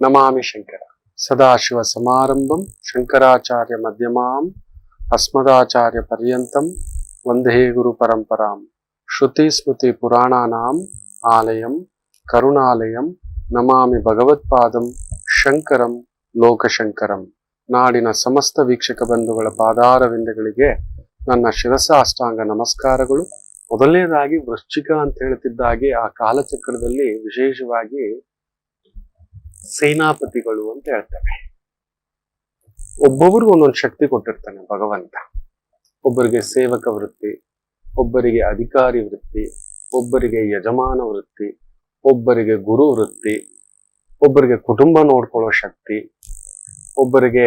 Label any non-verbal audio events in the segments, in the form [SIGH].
ನಮಾಮಿ ಶಂಕರ ಸದಾಶಿವ ಸಮಾರಂಭಂ ಶಂಕರಾಚಾರ್ಯ ಮಧ್ಯಮಾಂ ಅಸ್ಮದಾಚಾರ್ಯ ಪರ್ಯಂತಂ ವಂದೇ ಗುರು ಪರಂಪರಾಂ ಶ್ರುತಿ ಸ್ಮೃತಿ ಪುರಾಣಾನಾಂ ಆಲಯಂ ಕರುಣಾಲಯಂ ನಮಾಮಿ ಭಗವತ್ಪಾದಂ ಶಂಕರಂ ಲೋಕಶಂಕರಂ ನಾಡಿನ ಸಮಸ್ತ ವೀಕ್ಷಕ ಬಂಧುಗಳ ಪಾದಾರವಿಂದಗಳಿಗೆ ನನ್ನ ಶಿರಸ ಅಷ್ಟಾಂಗ ನಮಸ್ಕಾರಗಳು. ಮೊದಲನೇದಾಗಿ ವೃಶ್ಚಿಕ ಅಂತ ಹೇಳ್ತಿದ್ದಾಗೆ ಆ ಕಾಲಚಕ್ರದಲ್ಲಿ ವಿಶೇಷವಾಗಿ ಸೇನಾಪತಿಗಳು ಅಂತ ಹೇಳ್ತಾರೆ. ಒಬ್ಬೊಬ್ರಿಗೂ ಒಂದೊಂದು ಶಕ್ತಿ ಕೊಟ್ಟಿರ್ತಾನೆ ಭಗವಂತ. ಒಬ್ಬರಿಗೆ ಸೇವಕ ವೃತ್ತಿ, ಒಬ್ಬರಿಗೆ ಅಧಿಕಾರಿ ವೃತ್ತಿ, ಒಬ್ಬರಿಗೆ ಯಜಮಾನ ವೃತ್ತಿ, ಒಬ್ಬರಿಗೆ ಗುರು ವೃತ್ತಿ, ಒಬ್ಬರಿಗೆ ಕುಟುಂಬ ನೋಡ್ಕೊಳ್ಳೋ ಶಕ್ತಿ, ಒಬ್ಬರಿಗೆ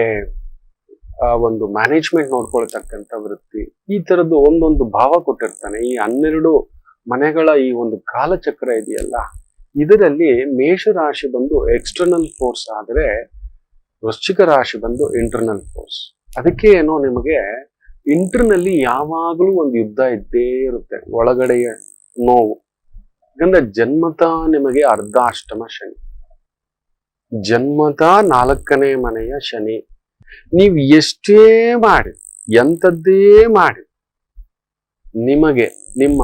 ಒಂದು ಮ್ಯಾನೇಜ್ಮೆಂಟ್ ನೋಡ್ಕೊಳ್ತಕ್ಕಂಥ ವೃತ್ತಿ, ಈ ತರದ್ದು ಒಂದೊಂದು ಭಾವ ಕೊಟ್ಟಿರ್ತಾನೆ. ಈ ಹನ್ನೆರಡು ಮನೆಗಳ ಈ ಒಂದು ಕಾಲಚಕ್ರ ಇದೆಯಲ್ಲ ಇದರಲ್ಲಿ ಮೇಷ ರಾಶಿ ಬಂದು ಎಕ್ಸ್ಟರ್ನಲ್ ಫೋರ್ಸ್ ಆದರೆ ವೃಶ್ಚಿಕ ರಾಶಿ ಬಂದು ಇಂಟರ್ನಲ್ ಫೋರ್ಸ್ ಅದಕ್ಕೆ ಏನೋ ನಿಮಗೆ ಇಂಟರ್ನಲ್ಲಿ ಯಾವಾಗಲೂ ಒಂದು ಯುದ್ಧ ಇದ್ದೇ ಇರುತ್ತೆ. ಒಳಗಡೆಯ ನೋವು. ಯಾಕಂದ್ರೆ ಜನ್ಮತ ನಿಮಗೆ ಅರ್ಧಾಷ್ಟಮ ಶನಿ. ಜನ್ಮತ ನಾಲ್ಕನೇ ಮನೆಯ ಶನಿ. ನೀವು ಎಷ್ಟೇ ಮಾಡಿ, ಎಂಥದ್ದೇ ಮಾಡಿ, ನಿಮಗೆ ನಿಮ್ಮ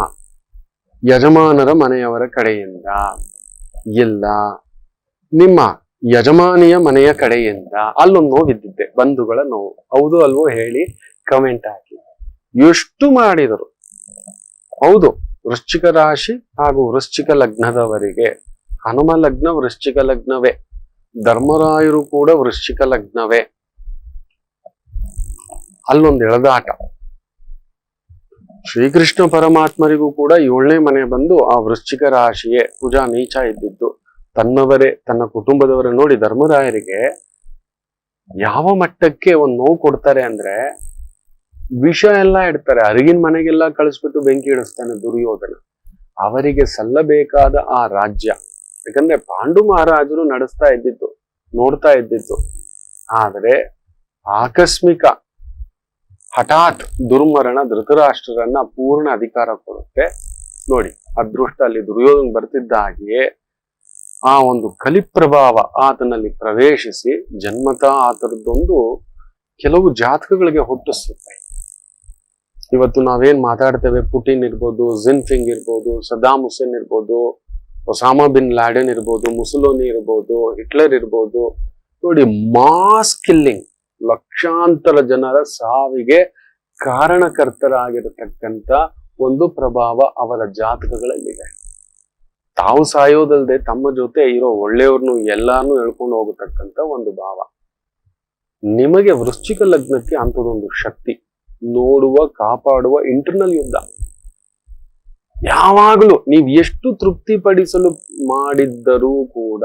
ಯಜಮಾನರ ಮನೆಯವರ ಕಡೆಯಿಂದ ಇಲ್ಲ. ನಿಮ್ಮ ಯಜಮಾನಿಯ ಮನೆಯ ಕಡೆಯಿಂದ ಅಲ್ಲೊಂದು ನೋವಿದ್ದಿದ್ದೆ ಬಂಧುಗಳ ನೋವು. ಹೌದು ಅಲ್ವೋ ಹೇಳಿ ಕಮೆಂಟ್ ಹಾಕಿ. ಎಷ್ಟು ಮಾಡಿದರು? ಹೌದು, ವೃಶ್ಚಿಕ ರಾಶಿ ಹಾಗೂ ವೃಶ್ಚಿಕ ಲಗ್ನದವರಿಗೆ. ಹನುಮ ಲಗ್ನ ವೃಶ್ಚಿಕ ಲಗ್ನವೇ. ಧರ್ಮರಾಯರು ಕೂಡ ವೃಶ್ಚಿಕ ಲಗ್ನವೇ. ಅಲ್ಲೊಂದು ಎಳೆದಾಟ. ಶ್ರೀಕೃಷ್ಣ ಪರಮಾತ್ಮರಿಗೂ ಕೂಡ ಏಳನೇ ಮನೆ ಬಂದು ಆ ವೃಶ್ಚಿಕ ರಾಶಿಯೇ ಪೂಜಾ ನೀಚ ಇದ್ದಿದ್ದು, ತನ್ನವರೇ, ತನ್ನ ಕುಟುಂಬದವರೇ ನೋಡಿ ಧರ್ಮರಾಯರಿಗೆ ಯಾವ ಮಟ್ಟಕ್ಕೆ ಒಂದು ನೋವು ಕೊಡ್ತಾರೆ ಅಂದ್ರೆ ವಿಷ ಎಲ್ಲ ಇಡ್ತಾರೆ, ಅರಿಗಿನ ಮನೆಗೆಲ್ಲ ಕಳಿಸ್ಬಿಟ್ಟು ಬೆಂಕಿ ಇಡಿಸ್ತಾನೆ ದುರ್ಯೋಧನ. ಅವರಿಗೆ ಸಲ್ಲಬೇಕಾದ ಆ ರಾಜ್ಯ, ಯಾಕಂದ್ರೆ ಪಾಂಡು ಮಹಾರಾಜರು ನಡೆಸ್ತಾ ಇದ್ದಿದ್ದು ನೋಡ್ತಾ ಇದ್ದಿದ್ದು ಆದರೆ ಆಕಸ್ಮಿಕ ಹಠಾತ್ ದುರ್ಮರಣ ಧೃತರಾಷ್ಟ್ರರನ್ನ ಪೂರ್ಣ ಅಧಿಕಾರ ಕೊಡುತ್ತೆ. ನೋಡಿ, ಅದೃಷ್ಟ ಅಲ್ಲಿ ದುರ್ಯೋಧನ ಬರ್ತಿದ್ದ ಹಾಗೆಯೇ ಆ ಒಂದು ಕಲಿಪ್ರಭಾವ ಆತನಲ್ಲಿ ಪ್ರವೇಶಿಸಿ ಜನ್ಮತ ಆತರದ್ದೊಂದು ಕೆಲವು ಜಾತಕಗಳಿಗೆ ಹುಟ್ಟಿಸುತ್ತೆ. ಇವತ್ತು ನಾವೇನ್ ಮಾತಾಡ್ತೇವೆ? ಪುಟಿನ್ ಇರ್ಬೋದು ಜಿನ್ಫಿಂಗ್ ಇರ್ಬೋದು, ಸದಾಮ್ ಹುಸೇನ್ ಇರ್ಬೋದು, ಒಸಾಮಾ ಬಿನ್ ಲಾಡೆನ್ ಇರ್ಬೋದು, ಮುಸುಲೋನಿ ಇರ್ಬೋದು, ಹಿಟ್ಲರ್ ಇರ್ಬೋದು. ನೋಡಿ, ಮಾಸ್ ಕಿಲ್ಲಿಂಗ್ ಲಕ್ಷಾಂತರ ಜನರ ಸಾವಿಗೆ ಕಾರಣಕರ್ತರಾಗಿರತಕ್ಕಂತ ಒಂದು ಪ್ರಭಾವ ಅವರ ಜಾತಕಗಳಲ್ಲಿದೆ. ತಾವು ಸಾಯೋದಲ್ದೆ ತಮ್ಮ ಜೊತೆ ಇರೋ ಒಳ್ಳೆಯವ್ರನ್ನು ಎಲ್ಲಾನು ಹೇಳ್ಕೊಂಡು ಹೋಗತಕ್ಕಂತ ಒಂದು ಭಾವ. ನಿಮಗೆ ವೃಶ್ಚಿಕ ಲಗ್ನಕ್ಕೆ ಅಂಥದ್ದೊಂದು ಶಕ್ತಿ, ನೋಡುವ, ಕಾಪಾಡುವ ಇಂಟರ್ನಲ್ ಯುದ್ಧ. ಯಾವಾಗಲೂ ನೀವು ಎಷ್ಟು ತೃಪ್ತಿಪಡಿಸಲು ಮಾಡಿದ್ದರೂ ಕೂಡ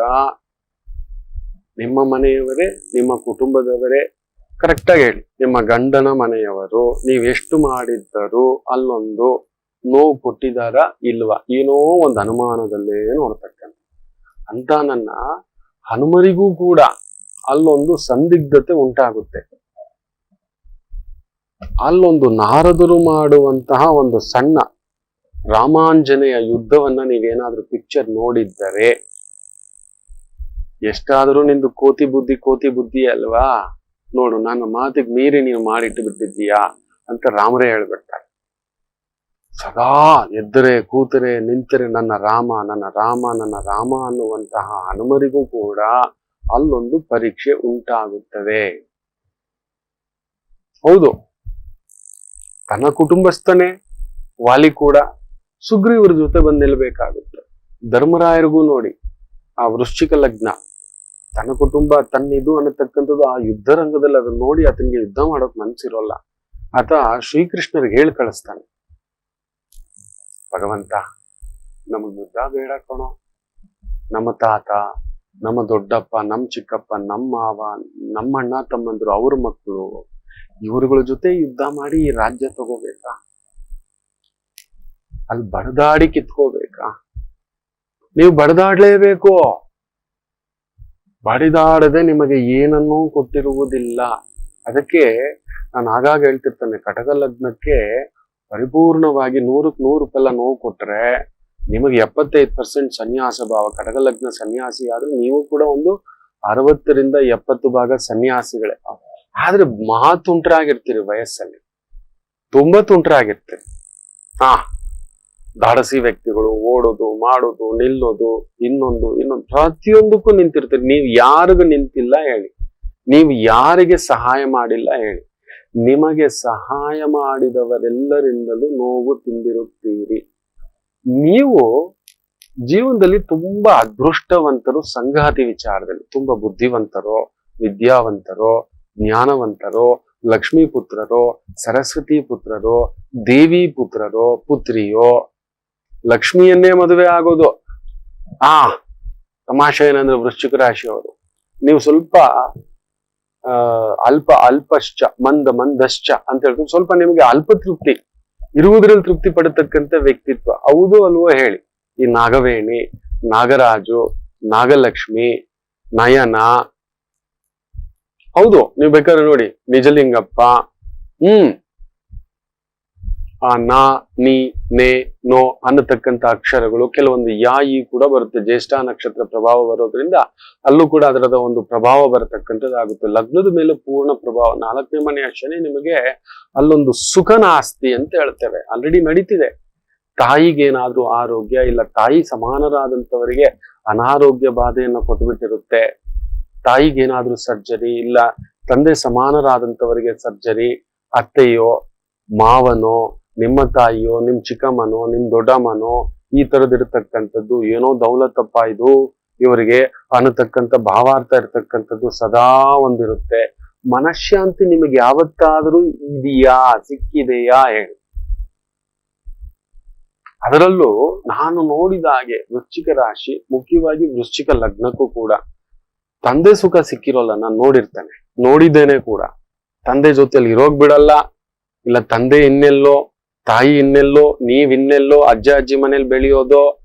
ನಿಮ್ಮ ಮನೆಯವರೇ, ನಿಮ್ಮ ಕುಟುಂಬದವರೇ ಕರೆಕ್ಟಾಗಿ ಹೇಳಿ. ನಿಮ್ಮ ಗಂಡನ ಮನೆಯವರು ನೀವೆಷ್ಟು ಮಾಡಿದ್ದರೂ ಅಲ್ಲೊಂದು ನೋವು ಕೊಟ್ಟಿದಾರ ಇಲ್ವಾ? ಏನೋ ಒಂದು ಅನುಮಾನದಲ್ಲೇ ನೋಡ್ತಕ್ಕಂಥ ಅಂತ ನನ್ನ ಹನುಮರಿಗೂ ಕೂಡ ಅಲ್ಲೊಂದು ಸಂದಿಗ್ಧತೆ ಉಂಟಾಗುತ್ತೆ. ಅಲ್ಲೊಂದು ನಾರದರು ಮಾಡುವಂತಹ ಒಂದು ಸಣ್ಣ ರಾಮಾಂಜನೆಯ ಯುದ್ಧವನ್ನ ನೀವೇನಾದ್ರೂ ಪಿಕ್ಚರ್ ನೋಡಿದ್ದರೆ, ಎಷ್ಟಾದರೂ ನಿಂದು ಕೋತಿ ಬುದ್ಧಿ ಕೋತಿ ಬುದ್ಧಿ ಅಲ್ವಾ? ನೋಡು, ನನ್ನ ಮಾತಿಗೆ ಮೀರಿ ನೀನು ಮಾಡಿಟ್ಟು ಬಿಟ್ಟಿದ್ದೀಯಾ ಅಂತ ರಾಮರೇ ಹೇಳ್ಬಿಡ್ತಾರೆ. ಸದಾ ಎದ್ದರೆ ಕೂತರೆ ನಿಂತರೆ ನನ್ನ ರಾಮ ನನ್ನ ರಾಮ ನನ್ನ ರಾಮ ಅನ್ನುವಂತಹ ಹನುಮರಿಗೂ ಕೂಡ ಅಲ್ಲೊಂದು ಪರೀಕ್ಷೆ ಉಂಟಾಗುತ್ತದೆ. ಹೌದು, ತನ್ನ ಕುಟುಂಬಸ್ಥನೇ ವಾಲಿ ಕೂಡ ಸುಗ್ರೀವರ ಜೊತೆ ಬಂದು ನಿಲ್ಬೇಕಾಗುತ್ತೆ ಧರ್ಮರಾಯರಿಗೂ ನೋಡಿ, ಆ ವೃಶ್ಚಿಕ ಲಗ್ನ. ತನ್ನ ಕುಟುಂಬ ತನ್ನಿದು ಅನ್ನತಕ್ಕಂಥದ್ದು ಆ ಯುದ್ಧ ರಂಗದಲ್ಲಿ ಅದನ್ನ ನೋಡಿ ಆತನಿಗೆ ಯುದ್ಧ ಮಾಡೋಕ್ ಮನ್ಸಿರೋಲ್ಲ. ಆತ ಶ್ರೀಕೃಷ್ಣರಿಗೆ ಹೇಳಿ ಕಳಿಸ್ತಾನೆ. ಭಗವಂತ, ನಮಗ್ ಯುದ್ಧ ಬೇಡ ಕಣೋ. ನಮ್ಮ ತಾತ, ನಮ್ಮ ದೊಡ್ಡಪ್ಪ, ನಮ್ಮ ಚಿಕ್ಕಪ್ಪ, ನಮ್ಮ ಮಾವ, ನಮ್ಮ ಅಣ್ಣ, ತಮ್ಮಂದ್ರು, ಅವ್ರ ಮಕ್ಕಳು ಇವರುಗಳ ಜೊತೆ ಯುದ್ಧ ಮಾಡಿ ರಾಜ್ಯ ತಗೋಬೇಕಾ? ಅಲ್ಲಿ ಬಡದಾಡಿ ಕಿತ್ಕೋಬೇಕಾ? ನೀವು ಬಡದಾಡ್ಲೇಬೇಕು. ಬಡಿದಾಡದೆ ನಿಮಗೆ ಏನನ್ನೂ ಕೊಟ್ಟಿರುವುದಿಲ್ಲ. ಅದಕ್ಕೆ ನಾನು ಆಗಾಗ ಹೇಳ್ತಿರ್ತೇನೆ, ಕಟಕ ಲಗ್ನಕ್ಕೆ ಪರಿಪೂರ್ಣವಾಗಿ ನೂರಕ್ಕೆ ನೂರು ರೂಪಾಯಿ ನೋವು ಕೊಟ್ರೆ ನಿಮಗೆ ಎಪ್ಪತ್ತೈದು ಪರ್ಸೆಂಟ್ ಸನ್ಯಾಸ ಭಾವ, ಕಟಕ ಲಗ್ನ ಸನ್ಯಾಸಿ ಆದ್ರೆ ನೀವು ಕೂಡ ಒಂದು ಅರವತ್ತರಿಂದ ಎಪ್ಪತ್ತು ಭಾಗ ಸನ್ಯಾಸಿಗಳೇ. ಆದ್ರೆ ಮಹಾ ತುಂಟ್ರಾಗಿರ್ತೀರಿ ವಯಸ್ಸಲ್ಲಿ. ತುಂಬಾ ತುಂಟ್ರಾಗಿರ್ತೀರಿ. ಹಾ. ದಾಡಸಿ ವ್ಯಕ್ತಿಗಳು ಓಡೋದು, ಮಾಡೋದು, ನಿಲ್ಲೋದು, ಇನ್ನೊಂದು ಇನ್ನೊಂದು, ಪ್ರತಿಯೊಂದಕ್ಕೂ ನಿಂತಿರ್ತೀರಿ. ನೀವು ಯಾರಿಗೂ ನಿಂತಿಲ್ಲ ಹೇಳಿ. ನೀವು ಯಾರಿಗೆ ಸಹಾಯ ಮಾಡಿಲ್ಲ ಹೇಳಿ. ನಿಮಗೆ ಸಹಾಯ ಮಾಡಿದವರೆಲ್ಲರಿಂದಲೂ ನೋವು ತಿಂದಿರುತ್ತೀರಿ. ನೀವು ಜೀವನದಲ್ಲಿ ತುಂಬಾ ಅದೃಷ್ಟವಂತರು, ಸಂಗಾತಿ ವಿಚಾರದಲ್ಲಿ ತುಂಬಾ ಬುದ್ಧಿವಂತರೋ, ವಿದ್ಯಾವಂತರೋ, ಜ್ಞಾನವಂತರೋ, ಲಕ್ಷ್ಮೀ ಪುತ್ರರೋ, ಸರಸ್ವತಿ ಪುತ್ರರೋ, ದೇವಿ ಪುತ್ರರೋ, ಪುತ್ರಿಯೋ ಲಕ್ಷ್ಮಿಯನ್ನೇ ಮದುವೆ ಆಗೋದು ಆ ತಮಾಷೆ ಏನಂದ್ರೆ ವೃಶ್ಚಿಕ ರಾಶಿಯವರು. ನೀವು ಸ್ವಲ್ಪ ಅಲ್ಪ, ಅಲ್ಪಶ್ಚ, ಮಂದ, ಮಂದಶ್ಚ ಅಂತ ಹೇಳ್ಕೊಂಡು ಸ್ವಲ್ಪ ನಿಮಗೆ ಅಲ್ಪ ತೃಪ್ತಿ ಇರುವುದರಲ್ಲಿ ತೃಪ್ತಿ ಪಡತಕ್ಕಂಥ ವ್ಯಕ್ತಿತ್ವ. ಹೌದು ಅಲ್ವೋ ಹೇಳಿ. ಈ ನಾಗವೇಣಿ, ನಾಗರಾಜು, ನಾಗಲಕ್ಷ್ಮಿ, ನಯನ. ಹೌದು, ನೀವು ಬೇಕಾದ್ರೆ ನೋಡಿ, ನಿಜಲಿಂಗಪ್ಪ, ಹ್ಮ್. ಆ ನಾ, ನಿ, ನೇ, ನೋ ಅನ್ನತಕ್ಕಂಥ ಅಕ್ಷರಗಳು ಕೆಲವೊಂದು ಯಾಯಿ ಕೂಡ ಬರುತ್ತೆ. ಜ್ಯೇಷ್ಠ ನಕ್ಷತ್ರ ಪ್ರಭಾವ ಬರೋದ್ರಿಂದ ಅಲ್ಲೂ ಕೂಡ ಅದರದ ಒಂದು ಪ್ರಭಾವ ಬರತಕ್ಕಂಥದ್ದಾಗುತ್ತೆ ಲಗ್ನದ ಮೇಲೆ ಪೂರ್ಣ ಪ್ರಭಾವ, ನಾಲ್ಕನೇ ಮನೆಯ ಶನಿ ನಿಮಗೆ ಅಲ್ಲೊಂದು ಸುಖನ ಆಸ್ತಿ ಅಂತ ಹೇಳ್ತೇವೆ. ಆಲ್ರೆಡಿ ನಡೀತಿದೆ. ತಾಯಿಗೇನಾದ್ರೂ ಆರೋಗ್ಯ ಇಲ್ಲ, ತಾಯಿ ಸಮಾನರಾದಂಥವರಿಗೆ ಅನಾರೋಗ್ಯ ಬಾಧೆಯನ್ನು ಕೊಟ್ಬಿಟ್ಟಿರುತ್ತೆ. ತಾಯಿಗೇನಾದ್ರೂ ಸರ್ಜರಿ ಇಲ್ಲ, ತಂದೆ ಸಮಾನರಾದಂಥವರಿಗೆ ಸರ್ಜರಿ, ಅತ್ತೆಯೋ, ಮಾವನೋ ನಿಮ್ಮ ತಾಯಿಯೋ, ನಿಮ್ ಚಿಕ್ಕಮ್ಮನೋ, ನಿಮ್ ದೊಡ್ಡಮ್ಮನೋ, ಈ ತರದಿರ್ತಕ್ಕಂಥದ್ದು ಏನೋ ದೌಲತಪ್ಪ ಇದು. ಇವರಿಗೆ ಅನ್ನತಕ್ಕಂಥ ಭಾವಾರ್ಥ ಇರ್ತಕ್ಕಂಥದ್ದು ಸದಾ ಒಂದಿರುತ್ತೆ. ಮನಃಶಾಂತಿ ನಿಮಗೆ ಯಾವತ್ತಾದ್ರೂ ಇದೆಯಾ, ಸಿಕ್ಕಿದೆಯಾ ಹೇಳಿ. ಅದರಲ್ಲೂ ನಾನು ನೋಡಿದ ಹಾಗೆ ವೃಶ್ಚಿಕ ರಾಶಿ, ಮುಖ್ಯವಾಗಿ ವೃಶ್ಚಿಕ ಲಗ್ನಕ್ಕೂ ಕೂಡ ತಂದೆ ಸುಖ ಸಿಕ್ಕಿರೋಲ್ಲ ನಾನು ನೋಡಿರ್ತೇನೆ. ನೋಡಿದ್ದೇನೆ ಕೂಡ. ತಂದೆ ಜೊತೆಯಲ್ಲಿ ಇರೋಗ್ ಬಿಡಲ್ಲ, ಇಲ್ಲ ತಂದೆ ಇನ್ನೆಲ್ಲೋ ತಾಯಿ ಇನ್ನೆಲ್ಲೋ, ನೀವ್ ಇನ್ನೆಲ್ಲೋ, ಅಜ್ಜ, ಅಜ್ಜಿ ಮನೇಲಿ ಬೆಳೆಯೋದೋ,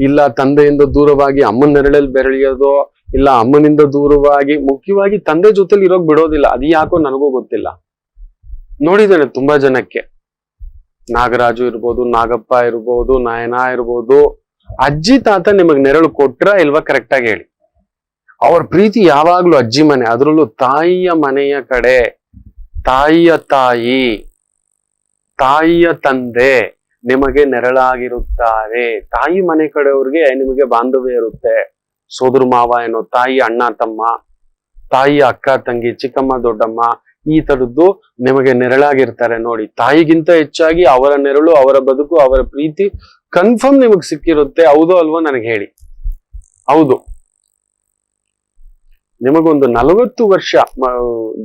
ಇಲ್ಲ ತಂದೆಯಿಂದ ದೂರವಾಗಿ ಅಮ್ಮನ ನೆರಳಲ್ಲಿ ಬೆಳೆಯೋದೋ ಇಲ್ಲ ಅಮ್ಮನಿಂದ ದೂರವಾಗಿ, ಮುಖ್ಯವಾಗಿ ತಂದೆ ಜೊತೆಲಿ ಇರೋಕ್ ಬಿಡೋದಿಲ್ಲ. ಅದು ಯಾಕೋ ನನಗೂ ಗೊತ್ತಿಲ್ಲ. ನೋಡಿದ್ದೇನೆ ತುಂಬಾ ಜನಕ್ಕೆ. ನಾಗರಾಜು ಇರ್ಬೋದು, ನಾಗಪ್ಪ ಇರ್ಬೋದು, ನಾಯನ ಇರ್ಬೋದು. ಅಜ್ಜಿ ತಾತ ನಿಮಗ್ ನೆರಳು ಕೊಟ್ರ ಇಲ್ವಾ ಕರೆಕ್ಟ್ ಆಗಿ ಹೇಳಿ. ಅವ್ರ ಪ್ರೀತಿ ಯಾವಾಗ್ಲೂ ಅಜ್ಜಿ ಮನೆ, ಅದರಲ್ಲೂ ತಾಯಿಯ ಮನೆಯ ಕಡೆ, ತಾಯಿಯ ತಾಯಿ. ತಾಯಿಯ ತಂದೆ ನಿಮಗೆ ನೆರಳಾಗಿರುತ್ತಾರೆ. ತಾಯಿ ಮನೆ ಕಡೆಯವ್ರಿಗೆ ನಿಮಗೆ ಬಾಂಧವ್ಯ ಇರುತ್ತೆ. ಸೋದರ ಮಾವ ಏನೋ ತಾಯಿ ಅಣ್ಣ ತಮ್ಮ, ತಾಯಿ ಅಕ್ಕ ತಂಗಿ, ಚಿಕ್ಕಮ್ಮ ದೊಡ್ಡಮ್ಮ ಈ ತರದ್ದು ನಿಮಗೆ ನೆರಳಾಗಿರ್ತಾರೆ ನೋಡಿ. ತಾಯಿಗಿಂತ ಹೆಚ್ಚಾಗಿ ಅವರ ನೆರಳು, ಅವರ ಬದುಕು, ಅವರ ಪ್ರೀತಿ ಕನ್ಫರ್ಮ್ ನಿಮಗೆ ಸಿಕ್ಕಿರುತ್ತೆ. ಹೌದೋ ಅಲ್ವೋ ನನಗೆ ಹೇಳಿ. ಹೌದು. ನಿಮಗೊಂದು ನಲವತ್ತು ವರ್ಷ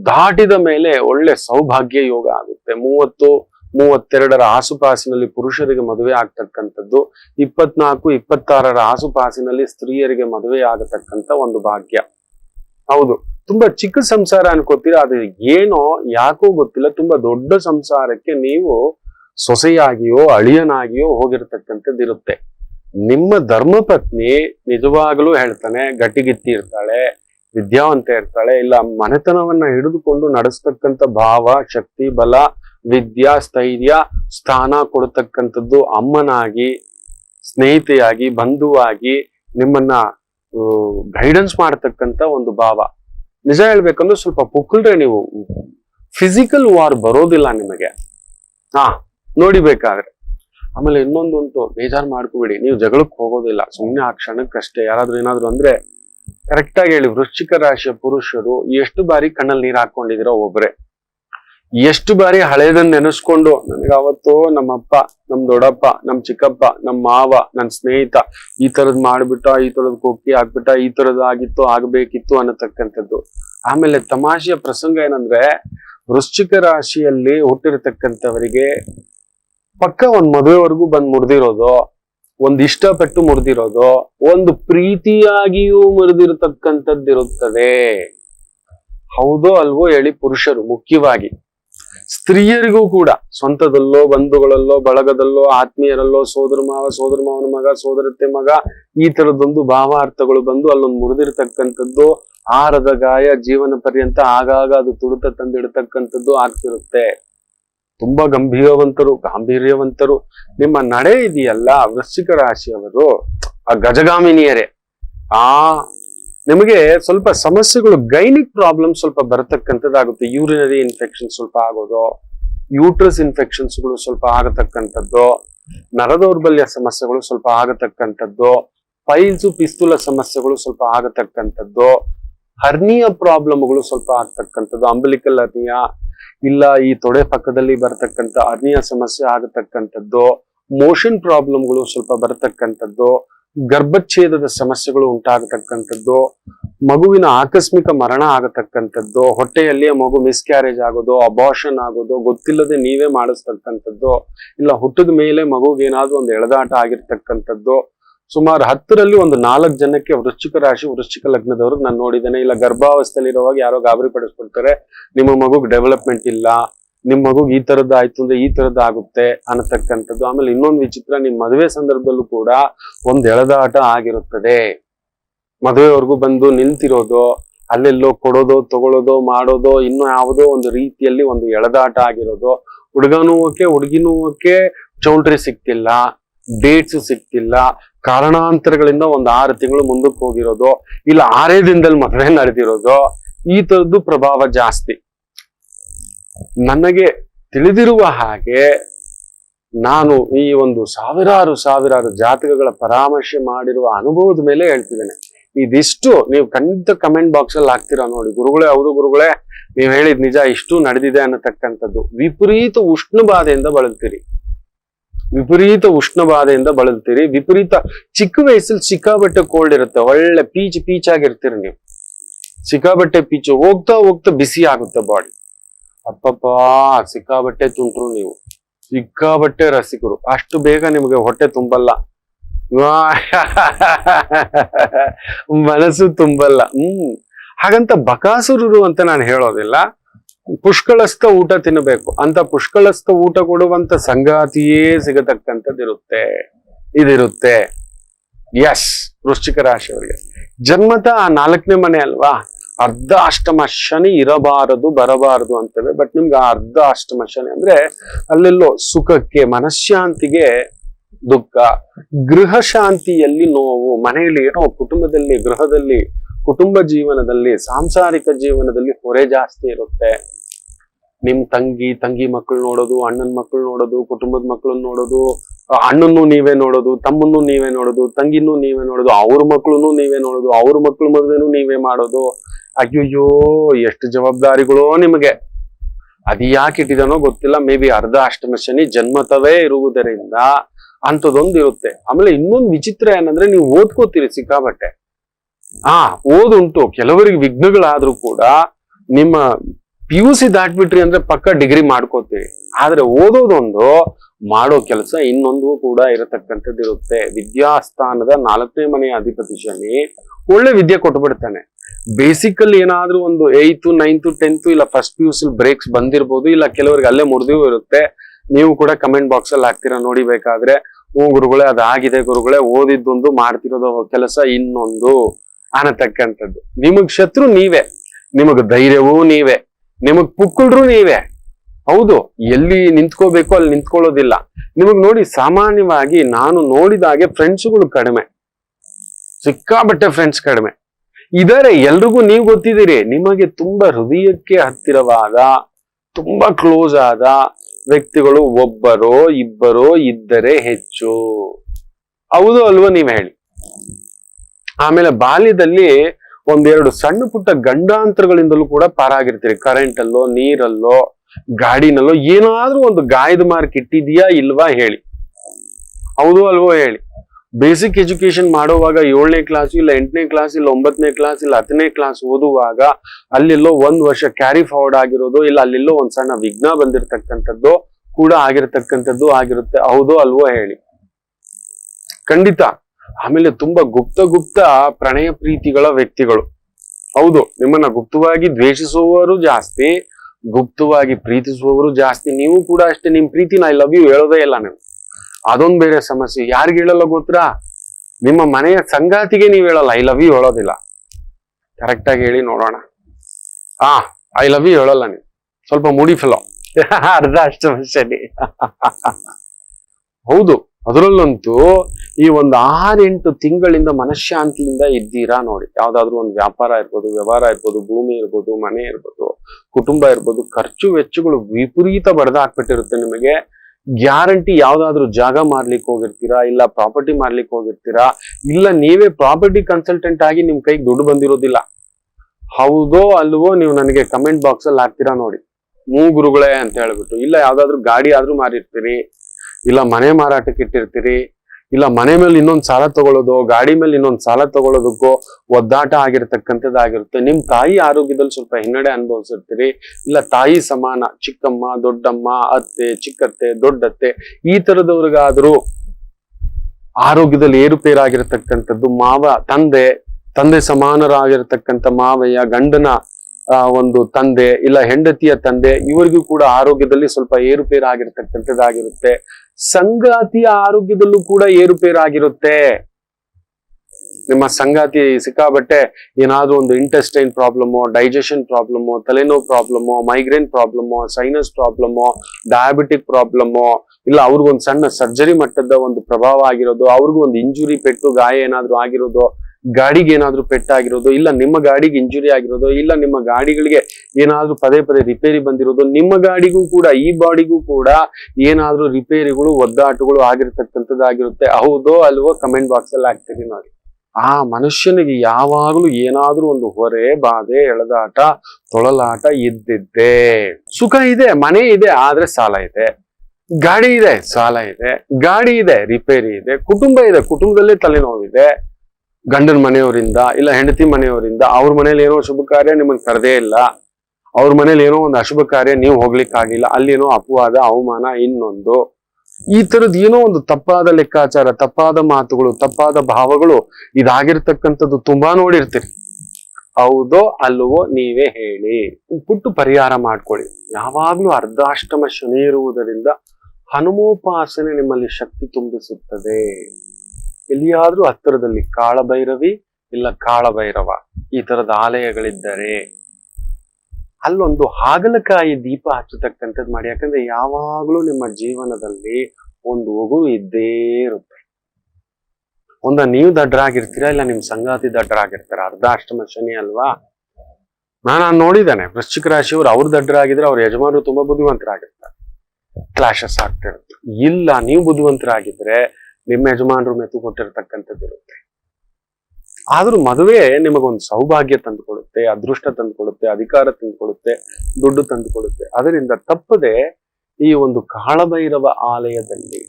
ದಾಟಿದ ಮೇಲೆ ಒಳ್ಳೆ ಸೌಭಾಗ್ಯ ಯೋಗ ಆಗುತ್ತೆ. ಮೂವತ್ತು ಮೂವತ್ತೆರಡರ ಆಸುಪಾಸಿನಲ್ಲಿ ಪುರುಷರಿಗೆ ಮದುವೆ ಆಗ್ತಕ್ಕಂಥದ್ದು, ಇಪ್ಪತ್ನಾಲ್ಕು, ಇಪ್ಪತ್ತಾರರ ಆಸುಪಾಸಿನಲ್ಲಿ ಸ್ತ್ರೀಯರಿಗೆ ಮದುವೆ ಆಗತಕ್ಕಂಥ ಒಂದು ಭಾಗ್ಯ. ಹೌದು, ತುಂಬಾ ಚಿಕ್ಕ ಸಂಸಾರ ಅನ್ಕೋತೀರ ಅದು ಏನೋ ಯಾಕೋ ಗೊತ್ತಿಲ್ಲ, ತುಂಬಾ ದೊಡ್ಡ ಸಂಸಾರಕ್ಕೆ ನೀವು ಸೊಸೆಯಾಗಿಯೋ, ಅಳಿಯನಾಗಿಯೋ ಹೋಗಿರ್ತಕ್ಕಂಥದ್ದಿರುತ್ತೆ ನಿಮ್ಮ ಧರ್ಮಪತ್ನಿ ನಿಜವಾಗ್ಲೂ ಹೇಳ್ತಾನೆ, ಗಟ್ಟಿಗಿತ್ತಿ ಇರ್ತಾಳೆ, ವಿದ್ಯಾವಂತ ಇರ್ತಾಳೆ, ಇಲ್ಲ ಮನೆತನವನ್ನ ಹಿಡಿದುಕೊಂಡು ನಡೆಸ್ತಕ್ಕಂಥ ಭಾವ, ಶಕ್ತಿ, ಬಲ ವಿದ್ಯಾ ಸ್ಥೈರ್ಯ ಸ್ಥಾನ ಕೊಡತಕ್ಕಂಥದ್ದು ಅಮ್ಮನಾಗಿ, ಸ್ನೇಹಿತೆಯಾಗಿ, ಬಂಧುವಾಗಿ ನಿಮ್ಮನ್ನ ಗೈಡೆನ್ಸ್ ಮಾಡತಕ್ಕಂತ ಒಂದು ಭಾವ. ನಿಜ ಹೇಳ್ಬೇಕಂದ್ರೆ ಸ್ವಲ್ಪ ಪುಕ್ಕಲ್ರೆ ನೀವು ಫಿಸಿಕಲ್ ವಾರ್ ಬರೋದಿಲ್ಲ ನಿಮಗೆ. ಹಾ ನೋಡಿಬೇಕಾದ್ರೆ ಆಮೇಲೆ ಇನ್ನೊಂದು ಉಂಟು, ಬೇಜಾರ್ ಮಾಡ್ಕೋಬೇಡಿ, ನೀವು ಜಗಳಕ್ಕೆ ಹೋಗೋದಿಲ್ಲ ಸುಮ್ಮನೆ ಆ ಕ್ಷಣಕ್ಕಷ್ಟೇ. ಯಾರಾದ್ರೂ ಏನಾದ್ರು ಅಂದ್ರೆ ಕರೆಕ್ಟ್ ಆಗಿ ಹೇಳಿ, ವೃಶ್ಚಿಕ ರಾಶಿಯ ಪುರುಷರು, ಎಷ್ಟು ಬಾರಿ ಕಣ್ಣಲ್ಲಿ ನೀರು ಹಾಕೊಂಡಿದಿರೋ ಒಬ್ರೆ. ಎಷ್ಟು ಬಾರಿ ಹಳೇದನ್ನ ನೆನೆಸ್ಕೊಂಡು ನನಗೆ ಅವತ್ತು ನಮ್ಮಪ್ಪ, ನಮ್ ದೊಡ್ಡಪ್ಪ, ನಮ್ ಚಿಕ್ಕಪ್ಪ, ನಮ್ ಮಾವ, ನನ್ ಸ್ನೇಹಿತ ಈ ತರದ್ ಮಾಡ್ಬಿಟ್ಟ, ಈ ತರದ್ ಕೊಕ್ಕಿ ಹಾಕ್ಬಿಟ್ಟ, ಈ ತರದ್ ಆಗಿತ್ತು, ಆಗ್ಬೇಕಿತ್ತು ಅನ್ನತಕ್ಕಂಥದ್ದು. ಆಮೇಲೆ ತಮಾಷೆಯ ಪ್ರಸಂಗ ಏನಂದ್ರೆ, ವೃಶ್ಚಿಕ ರಾಶಿಯಲ್ಲಿ ಹುಟ್ಟಿರತಕ್ಕಂಥವರಿಗೆ ಪಕ್ಕ ಒಂದ್ ಮದುವೆವರೆಗೂ ಬಂದ್ ಮುರಿದಿರೋದು, ಒಂದ್ ಇಷ್ಟಪಟ್ಟು ಮುರಿದಿರೋದು, ಒಂದು ಪ್ರೀತಿಯಾಗಿಯೂ ಮುರಿದಿರತಕ್ಕಂಥದ್ದಿರುತ್ತದೆ. ಹೌದೋ ಅಲ್ವೋ ಹೇಳಿ ಪುರುಷರು ಮುಖ್ಯವಾಗಿ. ಸ್ತ್ರೀಯರಿಗೂ ಕೂಡ ಸ್ವಂತದಲ್ಲೋ, ಬಂಧುಗಳಲ್ಲೋ, ಬಳಗದಲ್ಲೋ, ಆತ್ಮೀಯರಲ್ಲೋ, ಸೋದರ ಮಾವ, ಸೋದರ ಮಾವನ ಮಗ, ಸೋದರತ್ತೆ ಮಗ, ಈ ತರದೊಂದು ಭಾವಾರ್ಥಗಳು ಬಂದು ಅಲ್ಲೊಂದು ಮುರಿದಿರ್ತಕ್ಕಂಥದ್ದು ಆರದ ಗಾಯ ಜೀವನ ಪರ್ಯಂತ ಆಗಾಗ ಅದು ತುಡಿತ ತಂದಿಡತಕ್ಕಂಥದ್ದು ಆಗ್ತಿರುತ್ತೆ. ತುಂಬಾ ಗಂಭೀರವಂತರು, ಗಾಂಭೀರ್ಯವಂತರು. ನಿಮ್ಮ ನಡೆ ಇದೆಯಲ್ಲ ವೃಶ್ಚಿಕ ರಾಶಿಯವರು, ಆ ಗಜಗಾಮಿನಿಯರೇ, ಆ ನಿಮಗೆ ಸ್ವಲ್ಪ ಸಮಸ್ಯೆಗಳು ಗೈನಿಕ್ ಪ್ರಾಬ್ಲಮ್ ಸ್ವಲ್ಪ ಬರತಕ್ಕಂಥದ್ದಾಗುತ್ತೆ. ಯೂರಿನರಿ ಇನ್ಫೆಕ್ಷನ್ ಸ್ವಲ್ಪ ಆಗೋದು ಯೂಟ್ರಸ್ ಇನ್ಫೆಕ್ಷನ್ಸ್ಗಳು ಸ್ವಲ್ಪ ಆಗತಕ್ಕಂಥದ್ದು, ನರದೌರ್ಬಲ್ಯ ಸಮಸ್ಯೆಗಳು ಸ್ವಲ್ಪ ಆಗತಕ್ಕಂಥದ್ದು ಪೈಲ್ಸ್ ಪಿಸ್ತುಲ ಸಮಸ್ಯೆಗಳು ಸ್ವಲ್ಪ ಆಗತಕ್ಕಂಥದ್ದು ಹರ್ನಿಯ ಪ್ರಾಬ್ಲಮ್ಗಳು ಸ್ವಲ್ಪ ಆಗ್ತಕ್ಕಂಥದ್ದು ಅಂಬಲಿಕಲ್ ಹರ್ನಿಯ ಇಲ್ಲ ಈ ತೊಡೆ ಪಕ್ಕದಲ್ಲಿ ಬರತಕ್ಕಂಥ ಹರ್ನಿಯ ಸಮಸ್ಯೆ ಆಗತಕ್ಕಂಥದ್ದು ಮೋಷನ್ ಪ್ರಾಬ್ಲಮ್ಗಳು ಸ್ವಲ್ಪ ಬರತಕ್ಕಂಥದ್ದು ಗರ್ಭಚ್ಛೇದದ ಸಮಸ್ಯೆಗಳು ಉಂಟಾಗತಕ್ಕಂಥದ್ದು, ಮಗುವಿನ ಆಕಸ್ಮಿಕ ಮರಣ ಆಗತಕ್ಕಂಥದ್ದು ಹೊಟ್ಟೆಯಲ್ಲಿ ಮಗು ಮಿಸ್ಕ್ಯಾರೇಜ್ ಆಗೋದು ಅಬಾರ್ಷನ್ ಆಗೋದು, ಗೊತ್ತಿಲ್ಲದೆ ನೀವೇ ಮಾಡಿಸ್ತಕ್ಕಂಥದ್ದು, ಇಲ್ಲ ಹುಟ್ಟಿದ ಮೇಲೆ ಮಗುಗೆ ಏನಾದ್ರೂ ಒಂದು ಎಳೆದಾಟ ಆಗಿರ್ತಕ್ಕಂಥದ್ದು, ಸುಮಾರು ಹತ್ತರಲ್ಲಿ ಒಂದು ನಾಲ್ಕು ಜನಕ್ಕೆ ವೃಶ್ಚಿಕ ರಾಶಿ, ವೃಶ್ಚಿಕ ಲಗ್ನದವರು ನಾನು ನೋಡಿದ್ದೇನೆ. ಇಲ್ಲ ಗರ್ಭಾವಸ್ಥೆಯಲ್ಲಿರುವಾಗ ಯಾರೋ ಗಾಬರಿ ಪಡಿಸ್ಕೊಡ್ತಾರೆ. ನಿಮ್ಮ ಮಗುಗೆ ಡೆವಲಪ್ಮೆಂಟ್ ಇಲ್ಲ. ನಿಮ್ ಮಗುಗ್ ಈ ತರದ್ದು ಆಯ್ತು ಅಂದ್ರೆ ಈ ತರದ್ದು ಆಗುತ್ತೆ ಅನ್ನತಕ್ಕಂಥದ್ದು. ಆಮೇಲೆ ಇನ್ನೊಂದು ವಿಚಿತ್ರ, ನಿಮ್ ಮದುವೆ ಸಂದರ್ಭದಲ್ಲೂ ಕೂಡ ಒಂದ್ ಎಳೆದಾಟ ಆಗಿರುತ್ತದೆ. ಮದುವೆವರೆಗೂ ಬಂದು ನಿಂತಿರೋದು, ಅಲ್ಲೆಲ್ಲೋ ಕೊಡೋದು ತಗೊಳ್ಳೋದು ಮಾಡೋದು, ಇನ್ನು ಯಾವುದೋ ಒಂದು ರೀತಿಯಲ್ಲಿ ಒಂದು ಎಳೆದಾಟ ಆಗಿರೋದು. ಹುಡುಗನೂ ಓಕೆ ಹುಡುಗಿನೂ ಓಕೆ ಚೌಲ್ಟ್ರಿ ಸಿಕ್ತಿಲ್ಲ, ಡೇಟ್ಸ್ ಸಿಕ್ತಿಲ್ಲ, ಕಾರಣಾಂತರಗಳಿಂದ ಒಂದು ಆರು ತಿಂಗಳು ಮುಂದಕ್ಕೆ ಹೋಗಿರೋದು, ಇಲ್ಲ ಆರೇ ದಿನದಲ್ಲಿ ಮದುವೆ ನಡೆದಿರೋದು, ಈ ತರದ್ದು ಪ್ರಭಾವ ಜಾಸ್ತಿ. ನನಗೆ ತಿಳಿದಿರುವ ಹಾಗೆ ನಾನು ಈ ಒಂದು ಸಾವಿರಾರು ಸಾವಿರಾರು ಜಾತಕಗಳ ಪರಾಮರ್ಶೆ ಮಾಡಿರುವ ಅನುಭವದ ಮೇಲೆ ಹೇಳ್ತಿದ್ದೇನೆ. ಇದಿಷ್ಟು ನೀವು ಖಂಡಿತ ಕಮೆಂಟ್ ಬಾಕ್ಸ್ ಅಲ್ಲಿ ಹಾಕ್ತೀರಾ ನೋಡಿ. ಗುರುಗಳೇ, ಹೌದು ಗುರುಗಳೇ, ನೀವು ಹೇಳಿದ ನಿಜ, ಇಷ್ಟು ನಡೆದಿದೆ ಅನ್ನತಕ್ಕಂಥದ್ದು. ವಿಪರೀತ ಉಷ್ಣ ಬಾಧೆಯಿಂದ ಬಳಲ್ತೀರಿ. ವಿಪರೀತ ಉಷ್ಣ ಬಾಧೆಯಿಂದ ಬಳಲ್ತೀರಿ. ವಿಪರೀತ ಚಿಕ್ಕ ವಯಸ್ಸಲ್ಲಿ ಸಿಕ್ಕಾಬಟ್ಟೆ ಕೋಲ್ಡ್ ಇರುತ್ತೆ. ಒಳ್ಳೆ ಪೀಚ್ ಪೀಚ್ ಆಗಿರ್ತೀರಿ ನೀವು. ಸಿಕ್ಕಾಬಟ್ಟೆ ಪೀಚು ಹೋಗ್ತಾ ಹೋಗ್ತಾ ಬಿಸಿ ಆಗುತ್ತೆ ಬಾಡಿ ಅಪ್ಪಪ್ಪ ಸಿಕ್ಕಾಬಟ್ಟೆ ತುಂಟ್ರು ನೀವು. ಸಿಕ್ಕಾಬಟ್ಟೆ ರಸಿಕರು. ಅಷ್ಟು ಬೇಗ ನಿಮಗೆ ಹೊಟ್ಟೆ ತುಂಬಲ್ಲ. [LAUGHS] ಮನಸ್ಸು ತುಂಬಲ್ಲ. ಹ್ಮ್. ಹಾಗಂತ ಬಕಾಸುರರು ಅಂತ ನಾನು ಹೇಳೋದಿಲ್ಲ. ಪುಷ್ಕಳಸ್ಥ ಊಟ ತಿನ್ನಬೇಕು. ಅಂತ ಪುಷ್ಕಳಸ್ಥ ಊಟ ಕೊಡುವಂತ ಸಂಗಾತಿಯೇ ಸಿಗತಕ್ಕಂಥದ್ದಿರುತ್ತೆ. ಇದಿರುತ್ತೆ. ಎಸ್ ವೃಶ್ಚಿಕ ರಾಶಿಯವರಿಗೆ. ಜನ್ಮತ ಆ ನಾಲ್ಕನೇ ಮನೆ ಅಲ್ವಾ? ಅರ್ಧ ಅಷ್ಟಮ ಶನಿ ಇರಬಾರದು, ಬರಬಾರದು ಅಂತೇವೆ ಬಟ್ ನಿಮ್ಗೆ ಆ ಅರ್ಧ ಅಷ್ಟಮ ಶನಿ ಅಂದ್ರೆ ಅಲ್ಲೆಲ್ಲೋ ಸುಖಕ್ಕೆ ಮನಃಶಾಂತಿಗೆ ದುಃಖ, ಗೃಹ ಶಾಂತಿಯಲ್ಲಿ ನೋವು, ಮನೆಯಲ್ಲಿ ಏನೋ ಕುಟುಂಬದಲ್ಲಿ, ಗೃಹದಲ್ಲಿ, ಕುಟುಂಬ ಜೀವನದಲ್ಲಿ, ಸಾಂಸಾರಿಕ ಜೀವನದಲ್ಲಿ ಹೊರೆ ಜಾಸ್ತಿ ಇರುತ್ತೆ. ನಿಮ್ ತಂಗಿ ತಂಗಿ ಮಕ್ಕಳು ನೋಡೋದು, ಅಣ್ಣನ ಮಕ್ಕಳು ನೋಡೋದು, ಕುಟುಂಬದ ಮಕ್ಕಳನ್ನ ನೋಡೋದು, ಅಣ್ಣನ್ನು ನೀವೇ ನೋಡೋದು, ತಮ್ಮನ್ನು ನೀವೇ ನೋಡೋದು ತಂಗಿನೂ ನೀವೇ ನೋಡೋದು, ಅವ್ರ ಮಕ್ಕಳನ್ನು ನೀವೇ ನೋಡೋದು, ಅವ್ರ ಮಕ್ಕಳ ಮದುವೆನೂ ನೀವೇ ಮಾಡೋದು. ಅಯ್ಯಯ್ಯೋ, ಎಷ್ಟು ಜವಾಬ್ದಾರಿಗಳೋ ನಿಮಗೆ. ಅದು ಯಾಕೆ ಇಟ್ಟಿದಾನೋ ಗೊತ್ತಿಲ್ಲ. ಮೇ ಬಿ ಅರ್ಧ ಅಷ್ಟಮ ಶನಿ ಜನ್ಮತವೇ ಇರುವುದರಿಂದ ಅಂಥದ್ದೊಂದು ಇರುತ್ತೆ. ಆಮೇಲೆ ಇನ್ನೊಂದು ವಿಚಿತ್ರ ಏನಂದ್ರೆ ನೀವು ಓದ್ಕೋತೀರಿ ಸಿಕ್ಕಾಬಟ್ಟೆ ಆ, ಓದುಂಟು. ಕೆಲವರಿಗೆ ವಿಘ್ನಗಳಾದ್ರೂ ಕೂಡ ನಿಮ್ಮ ಪಿ ಯು ಸಿ ದಾಟ್ಬಿಟ್ರಿ ಅಂದ್ರೆ ಪಕ್ಕ ಡಿಗ್ರಿ ಮಾಡ್ಕೋತೀರಿ. ಆದ್ರೆ ಓದೋದೊಂದು, ಮಾಡೋ ಕೆಲಸ ಇನ್ನೊಂದು ಕೂಡ ಇರತಕ್ಕಂಥದ್ದು ಇರುತ್ತೆ ವಿದ್ಯಾಸ್ಥಾನದ ನಾಲ್ಕನೇ ಮನೆಯ ಅಧಿಪತಿ ಶನಿ ಒಳ್ಳೆ ವಿದ್ಯೆ ಕೊಟ್ಬಿಡ್ತಾನೆ. ಬೇಸಿಕಲ್ ಏನಾದ್ರೂ ಒಂದು ಏಯ್ತು ನೈನ್ತು ಟೆಂತ್ ಇಲ್ಲ first P U C breaks ಬಂದಿರ್ಬೋದು, ಇಲ್ಲ ಕೆಲವರಿಗೆ ಅಲ್ಲೇ ಮುರಿದೂ ಇರುತ್ತೆ. ನೀವು ಕೂಡ ಕಮೆಂಟ್ ಬಾಕ್ಸ್ ಅಲ್ಲಿ ಹಾಕ್ತೀರಾ ನೋಡಿಬೇಕಾದ್ರೆ ಹ್ಞೂ ಗುರುಗಳೇ, ಅದಾಗಿದೆ ಗುರುಗಳೇ, ಓದಿದ್ದೊಂದು ಮಾಡ್ತಿರೋದು ಕೆಲಸ ಇನ್ನೊಂದು. ಅನ್ನತಕ್ಕಂಥದ್ದು ನಿಮಗ್ ಶತ್ರು ನೀವೇ. ನಿಮಗ್ ಧೈರ್ಯವೂ ನೀವೇ. ನಿಮಗ್ ಪುಕ್ಕುಳ್ರು ನೀವೇ. ಹೌದು, ಎಲ್ಲಿ ನಿಂತ್ಕೋಬೇಕು ಅಲ್ಲಿ ನಿಂತ್ಕೊಳ್ಳೋದಿಲ್ಲ. ನಿಮಗ್ ನೋಡಿ ಸಾಮಾನ್ಯವಾಗಿ ನಾನು ನೋಡಿದಾಗೆ ಫ್ರೆಂಡ್ಸ್ಗಳು ಕಡಿಮೆ. ಸಿಕ್ಕಾಬಟ್ಟೆ ಫ್ರೆಂಡ್ಸ್ ಕಡಿಮೆ. ಇದಾರೆ ಎಲ್ರಿಗೂ ನೀವು ಗೊತ್ತಿದ್ದೀರಿ, ನಿಮಗೆ ತುಂಬಾ ಹೃದಯಕ್ಕೆ ಹತ್ತಿರವಾದ, ತುಂಬಾ ಕ್ಲೋಸ್ ಆದ ವ್ಯಕ್ತಿಗಳು ಒಬ್ಬರೋ ಇಬ್ಬರೋ ಇದ್ದರೆ ಹೆಚ್ಚು. ಹೌದು ಅಲ್ವೋ ನೀವ್ ಹೇಳಿ? ಆಮೇಲೆ ಬಾಲ್ಯದಲ್ಲಿ ಒಂದೆರಡು ಸಣ್ಣ ಪುಟ್ಟ ಗಂಡಾಂತರಗಳಿಂದಲೂ ಕೂಡ ಪಾರಾಗಿರ್ತೀರಿ. ಕರೆಂಟ್ ಅಲ್ಲೋ ನೀರಲ್ಲೋ, ಗಾಡಿನಲ್ಲೋ ಏನಾದ್ರೂ ಒಂದು ಗಾಯದ ಮಾರ್ಕ್ ಇಟ್ಟಿದ್ಯಾ ಇಲ್ವಾ ಹೇಳಿ. ಹೌದು ಅಲ್ವೋ ಹೇಳಿ. ಬೇಸಿಕ್ ಎಜುಕೇಶನ್ ಮಾಡುವಾಗ ಏಳನೇ ಕ್ಲಾಸ್ ಇಲ್ಲ ಎಂಟನೇ ಕ್ಲಾಸ್ ಇಲ್ಲ ಒಂಬತ್ತನೇ ಕ್ಲಾಸ್ ಇಲ್ಲ ಹತ್ತನೇ ಕ್ಲಾಸ್ ಓದುವಾಗ ಅಲ್ಲೆಲ್ಲೋ ಒಂದ್ ವರ್ಷ ಕ್ಯಾರಿ ಫಾರ್ವರ್ಡ್ ಆಗಿರೋದು, ಇಲ್ಲ ಅಲ್ಲೆಲ್ಲೋ ಒಂದ್ ಸಣ್ಣ ವಿಘ್ನ ಬಂದಿರತಕ್ಕಂಥದ್ದು ಕೂಡ ಆಗಿರತಕ್ಕಂಥದ್ದು ಆಗಿರುತ್ತೆ. ಹೌದು ಅಲ್ವೋ ಹೇಳಿ. ಖಂಡಿತ. ಆಮೇಲೆ ತುಂಬಾ ಗುಪ್ತ ಗುಪ್ತ ಪ್ರಣಯ ಪ್ರೀತಿಗಳ ವ್ಯಕ್ತಿಗಳು. ಹೌದು, ನಿಮ್ಮನ್ನ ಗುಪ್ತವಾಗಿ ದ್ವೇಷಿಸುವವರು ಜಾಸ್ತಿ, ಗುಪ್ತವಾಗಿ ಪ್ರೀತಿಸುವವರು ಜಾಸ್ತಿ. ನೀವು ಕೂಡ ಅಷ್ಟೇ, ನಿಮ್ ಪ್ರೀತಿ ಐ ಲವ್ ಯು ಹೇಳೋದೇ ಇಲ್ಲ ನೀವು. ಅದೊಂದ್ ಬೇರೆ ಸಮಸ್ಯೆ. ಯಾರಿಗೆ ಹೇಳಲ್ಲ ಗೊತ್ತಾ? ನಿಮ್ಮ ಮನೆಯ ಸಂಗಾತಿಗೆ ನೀವು ಹೇಳಲ್ಲ. ಐ ಲವ್ ಯು ಹೇಳೋದಿಲ್ಲ. ಕರೆಕ್ಟ್ ಆಗಿ ಹೇಳಿ ನೋಡೋಣ. ಆ ಐ ಲವ್ ಯು ಹೇಳಲ್ಲ ನೀವು. ಸ್ವಲ್ಪ ಮುಡಿ ಫಲೋ [LAUGHS] ಅರ್ಧ ಅಷ್ಟು ಸಮಸ್ಯೆ [LAUGHS] ಹೌದು. ಅದರಲ್ಲಂತೂ ಈ ಒಂದು ಆರೆಂಟು ತಿಂಗಳಿಂದ ಮನಃಶಾಂತಿಯಿಂದ ಇದ್ದೀರಾ ನೋಡಿ. ಯಾವ್ದಾದ್ರು ಒಂದು ವ್ಯಾಪಾರ ಇರ್ಬೋದು ವ್ಯವಹಾರ ಇರ್ಬೋದು ಭೂಮಿ ಇರ್ಬೋದು ಮನೆ ಇರ್ಬೋದು ಕುಟುಂಬ ಇರ್ಬೋದು ಖರ್ಚು ವೆಚ್ಚಗಳು ವಿಪರೀತ ಬರೆದಾಕ್ಬಿಟ್ಟಿರುತ್ತೆ ನಿಮಗೆ. ಗ್ಯಾರಂಟಿ ಯಾವ್ದಾದ್ರು ಜಾಗ ಮಾರ್ಲಿಕ್ಕೆ ಹೋಗಿರ್ತೀರಾ, ಇಲ್ಲ ಪ್ರಾಪರ್ಟಿ ಮಾರ್ಲಿಕ್ಕೆ ಹೋಗಿರ್ತೀರಾ, ಇಲ್ಲ ನೀವೇ ಪ್ರಾಪರ್ಟಿ ಕನ್ಸಲ್ಟೆಂಟ್ ಆಗಿ ನಿಮ್ ಕೈಗೆ ದುಡ್ಡು ಬಂದಿರೋದಿಲ್ಲ. ಹೌದೋ ಅಲ್ವೋ ನೀವು ನನಗೆ ಕಮೆಂಟ್ ಬಾಕ್ಸ್ ಅಲ್ಲಿ ಹಾಕ್ತೀರಾ ನೋಡಿ. ಮೂಗುರುಗಳೇ ಅಂತ ಹೇಳ್ಬಿಟ್ಟು, ಇಲ್ಲ ಯಾವ್ದಾದ್ರು ಗಾಡಿ ಆದ್ರೂ ಮಾರಿರ್ತೀರಿ, ಇಲ್ಲ ಮನೆ ಮಾರಾಟಕ್ಕೆ ಇಟ್ಟಿರ್ತೀರಿ ಇಲ್ಲ ಮನೆ ಮೇಲೆ ಇನ್ನೊಂದ್ ಸಾಲ ತಗೊಳ್ಳೋದು, ಗಾಡಿ ಮೇಲೆ ಇನ್ನೊಂದ್ ಸಾಲ ತಗೊಳ್ಳೋದಕ್ಕೋ ಒದ್ದಾಟ ಆಗಿರ್ತಕ್ಕಂಥದ್ದಾಗಿರುತ್ತೆ. ನಿಮ್ ತಾಯಿ ಆರೋಗ್ಯದಲ್ಲಿ ಸ್ವಲ್ಪ ಹಿನ್ನಡೆ ಅನುಭವಿಸಿರ್ತೀರಿ. ಇಲ್ಲ ತಾಯಿ ಸಮಾನ, ಚಿಕ್ಕಮ್ಮ, ದೊಡ್ಡಮ್ಮ, ಅತ್ತೆ, ಚಿಕ್ಕತ್ತೆ, ದೊಡ್ಡತ್ತೆ, ಈ ತರದವ್ರಿಗಾದ್ರೂ ಆರೋಗ್ಯದಲ್ಲಿ ಏರುಪೇರಾಗಿರ್ತಕ್ಕಂಥದ್ದು ಮಾವ, ತಂದೆ ತಂದೆ ಸಮಾನರಾಗಿರ್ತಕ್ಕಂಥ ಮಾವಯ್ಯ, ಗಂಡನ ಒಂದು ತಂದೆ, ಇಲ್ಲ ಹೆಂಡತಿಯ ತಂದೆ, ಇವರಿಗೂ ಕೂಡ ಆರೋಗ್ಯದಲ್ಲಿ ಸ್ವಲ್ಪ ಏರುಪೇರಾಗಿರ್ತಕ್ಕಂಥದ್ದಾಗಿರುತ್ತೆ. ಸಂಗಾತಿಯ ಆರೋಗ್ಯದಲ್ಲೂ ಕೂಡ ಏರುಪೇರಾಗಿರುತ್ತೆ. ನಿಮ್ಮ ಸಂಗಾತಿ ಸಿಕ್ಕಾಬಟ್ಟೆ ಏನಾದ್ರೂ ಒಂದು ಇಂಟೆಸ್ಟೈನ್ ಪ್ರಾಬ್ಲಮೋ ಡೈಜೆಷನ್ ಪ್ರಾಬ್ಲಮ್ಮು ತಲೆನೋವು ಪ್ರಾಬ್ಲಮೋ ಮೈಗ್ರೇನ್ ಪ್ರಾಬ್ಲಮೋ ಸೈನಸ್ ಪ್ರಾಬ್ಲಮ್ಮು ಡಯಾಬಿಟಿಕ್ ಪ್ರಾಬ್ಲಮ್ಮು ಇಲ್ಲ ಅವ್ರಿಗೊಂದು ಸಣ್ಣ ಸರ್ಜರಿ ಮಟ್ಟದ ಒಂದು ಪ್ರಭಾವ ಆಗಿರೋದು, ಅವ್ರಿಗೂ ಒಂದು ಇಂಜುರಿ ಪೆಟ್ಟು ಗಾಯ ಏನಾದ್ರೂ ಆಗಿರೋದು ಗಾಡಿಗೆ ಏನಾದ್ರೂ ಪೆಟ್ಟಾಗಿರೋದು, ಇಲ್ಲ ನಿಮ್ಮ ಗಾಡಿಗೆ ಇಂಜುರಿ ಆಗಿರೋದು, ಇಲ್ಲ ನಿಮ್ಮ ಗಾಡಿಗಳಿಗೆ ಏನಾದ್ರೂ ಪದೇ ಪದೇ ರಿಪೇರಿ ಬಂದಿರೋದು, ನಿಮ್ಮ ಗಾಡಿಗೂ ಕೂಡ, ಈ ಬಾಡಿಗೂ ಕೂಡ ಏನಾದ್ರೂ ರಿಪೇರಿಗಳು ಒದ್ದಾಟಗಳು ಆಗಿರ್ತಕ್ಕಂಥದ್ದಾಗಿರುತ್ತೆ. ಹೌದೋ ಅಲ್ವೋ ಕಮೆಂಟ್ ಬಾಕ್ಸ್ ಅಲ್ಲಿ ಹಾಕ್ತೀವಿ ನೋಡಿ. ಆ ಮನುಷ್ಯನಿಗೆ ಯಾವಾಗಲೂ ಏನಾದ್ರೂ ಒಂದು ಹೊರೆ, ಬಾಧೆ, ಎಳೆದಾಟ, ತೊಳಲಾಟ ಇದ್ದಿದ್ದೆ. ಸುಖ ಇದೆ, ಮನೆ ಇದೆ, ಆದ್ರೆ ಸಾಲ ಇದೆ. ಗಾಡಿ ಇದೆ, ಸಾಲ ಇದೆ. ಗಾಡಿ ಇದೆ ರಿಪೇರಿ ಇದೆ. ಕುಟುಂಬ ಇದೆ, ಕುಟುಂಬದಲ್ಲೇ ತಲೆನೋವಿದೆ. ಗಂಡನ ಮನೆಯವರಿಂದ ಇಲ್ಲ ಹೆಂಡತಿ ಮನೆಯವರಿಂದ ಅವ್ರ ಮನೇಲಿ ಏನೋ ಶುಭ ಕಾರ್ಯ ನಿಮ್ಮನ್ನು ಕರೆದೇ ಇಲ್ಲ. ಅವ್ರ ಮನೇಲಿ ಏನೋ ಒಂದು ಅಶುಭ ಕಾರ್ಯ ನೀವು ಹೋಗ್ಲಿಕ್ಕಾಗಿಲ್ಲ. ಅಲ್ಲಿ ಏನೋ ಅಪವಾದ, ಅವಮಾನ, ಇನ್ನೊಂದು. ಈ ತರದ್ ಏನೋ ಒಂದು ತಪ್ಪಾದ ಲೆಕ್ಕಾಚಾರ, ತಪ್ಪಾದ ಮಾತುಗಳು, ತಪ್ಪಾದ ಭಾವಗಳು ಇದಾಗಿರ್ತಕ್ಕಂಥದ್ದು ತುಂಬಾ ನೋಡಿರ್ತೀರಿ. ಹೌದೋ ಅಲ್ವೋ ನೀವೇ ಹೇಳಿ. ಪುಟ್ಟು ಪರಿಹಾರ ಮಾಡ್ಕೊಳ್ಳಿ. ಯಾವಾಗ್ಲೂ ಅರ್ಧಾಷ್ಟಮ ಶನಿ ಇರುವುದರಿಂದ ಹನುಮೋಪಾಸನೆ ನಿಮ್ಮಲ್ಲಿ ಶಕ್ತಿ ತುಂಬಿಸುತ್ತದೆ. ಎಲ್ಲಿಯಾದ್ರೂ ಹತ್ತಿರದಲ್ಲಿ ಕಾಳಭೈರವಿ ಇಲ್ಲ ಕಾಳಭೈರವ, ಈ ತರದ ಆಲಯಗಳಿದ್ದರೆ. ಅಲ್ಲೊಂದು ಹಾಗಲಕಾಯಿ ದೀಪ ಹಚ್ಚತಕ್ಕಂಥದ್ದು ಮಾಡಿ, ಯಾಕಂದ್ರೆ ಯಾವಾಗಲೂ ನಿಮ್ಮ ಜೀವನದಲ್ಲಿ ಒಂದು ಒಗು ಇದ್ದೇ ಇರುತ್ತೆ. ಒಂದ ನೀವು ದಡ್ಡರಾಗಿರ್ತೀರಾ ಇಲ್ಲ ನಿಮ್ ಸಂಗಾತಿ ದಡ್ಡರಾಗಿರ್ತಾರ ಅರ್ಧಾಷ್ಟಮ ಶನಿ ಅಲ್ವಾ? ನಾನು ನೋಡಿದ್ದೇನೆ, ವೃಶ್ಚಿಕ ರಾಶಿಯವರು ಅವ್ರು ದಡ್ಡರಾಗಿದ್ರೆ ಅವ್ರ ಯಜಮಾನರು ತುಂಬಾ ಬುದ್ಧಿವಂತರಾಗಿರ್ತಾರೆ. ಕ್ಲಾಶಸ್ ಆಗ್ತಿರುತ್ತೆ. ಇಲ್ಲ, ನೀವು ಬುದ್ಧಿವಂತರಾಗಿದ್ರೆ ನಿಮ್ಮ ಯಜಮಾನರು ಇರುತ್ತೆ ಆದ್ರೂ ಮದುವೆ ನಿಮಗೊಂದು ಸೌಭಾಗ್ಯ ತಂದುಕೊಡುತ್ತೆ, ಅದೃಷ್ಟ ತಂದುಕೊಡುತ್ತೆ, ಅಧಿಕಾರ ತಂದುಕೊಡುತ್ತೆ, ದುಡ್ಡು ತಂದುಕೊಡುತ್ತೆ. ಅದರಿಂದ ತಪ್ಪದೆ ಈ ಒಂದು ಕಾಳಭೈರವ ಆಲಯದಲ್ಲಿ